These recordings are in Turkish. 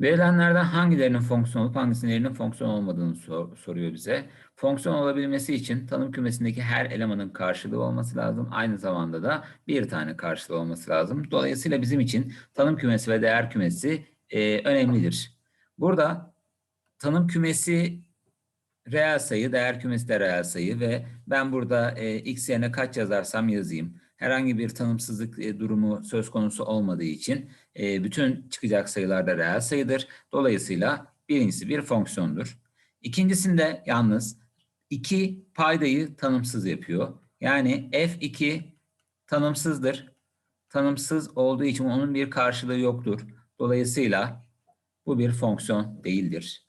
Verilenlerden hangilerinin fonksiyon olup hangisinin fonksiyon olmadığını sor- soruyor bize. Fonksiyon olabilmesi için tanım kümesindeki her elemanın karşılığı olması lazım. Aynı zamanda da bir tane karşılığı olması lazım. Dolayısıyla bizim için tanım kümesi ve değer kümesi e, önemlidir. Burada tanım kümesi reel sayı, değer kümesi de reel sayı ve ben burada e, x yerine kaç yazarsam yazayım. Herhangi bir tanımsızlık e, durumu söz konusu olmadığı için e, bütün çıkacak sayılar da reel sayıdır. Dolayısıyla birincisi bir fonksiyondur. İkincisinde yalnız iki paydayı tanımsız yapıyor. Yani f2 tanımsızdır. Tanımsız olduğu için onun bir karşılığı yoktur. Dolayısıyla bu bir fonksiyon değildir.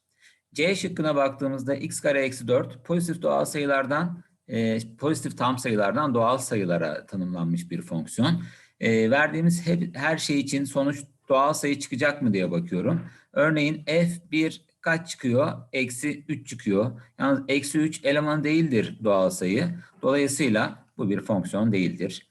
C şıkkına baktığımızda x kare eksi 4 pozitif doğal sayılardan e, pozitif tam sayılardan doğal sayılara tanımlanmış bir fonksiyon. E, verdiğimiz hep, her şey için sonuç doğal sayı çıkacak mı diye bakıyorum. Örneğin f1 kaç çıkıyor? Eksi 3 çıkıyor. Yalnız eksi 3 eleman değildir doğal sayı. Dolayısıyla bu bir fonksiyon değildir.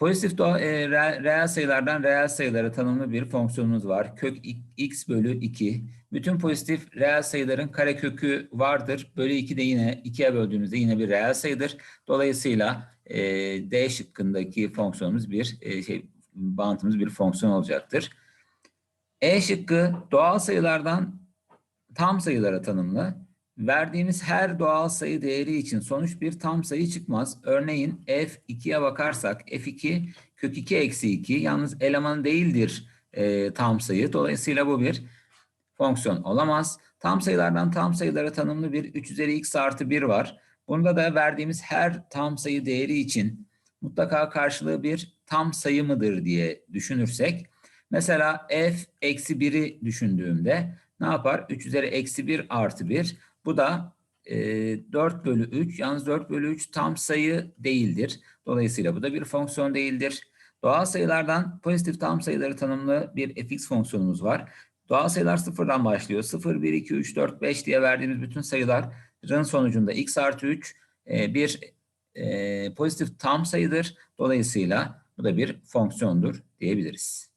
Pozitif doğa, e, reel, reel sayılardan reel sayılara tanımlı bir fonksiyonumuz var. Kök x bölü 2. Bütün pozitif reel sayıların karekökü vardır. Bölü 2 de yine 2'ye böldüğümüzde yine bir reel sayıdır. Dolayısıyla e, D şıkkındaki fonksiyonumuz bir e, şey bağıntımız bir fonksiyon olacaktır. E şıkkı doğal sayılardan tam sayılara tanımlı. Verdiğimiz her doğal sayı değeri için sonuç bir tam sayı çıkmaz. Örneğin f2'ye bakarsak f2 kök 2 eksi 2 yalnız eleman değildir e, tam sayı. Dolayısıyla bu bir fonksiyon olamaz. Tam sayılardan tam sayılara tanımlı bir 3 üzeri x artı 1 var. Bunda da verdiğimiz her tam sayı değeri için mutlaka karşılığı bir tam sayı mıdır diye düşünürsek. Mesela f eksi 1'i düşündüğümde ne yapar? 3 üzeri eksi 1 artı 1. Bu da e, 4 bölü 3. Yalnız 4 bölü 3 tam sayı değildir. Dolayısıyla bu da bir fonksiyon değildir. Doğal sayılardan pozitif tam sayıları tanımlı bir fx fonksiyonumuz var. Doğal sayılar sıfırdan başlıyor. 0, 1, 2, 3, 4, 5 diye verdiğimiz bütün sayıların sonucunda x artı 3 e, bir e, pozitif tam sayıdır. Dolayısıyla bu da bir fonksiyondur diyebiliriz.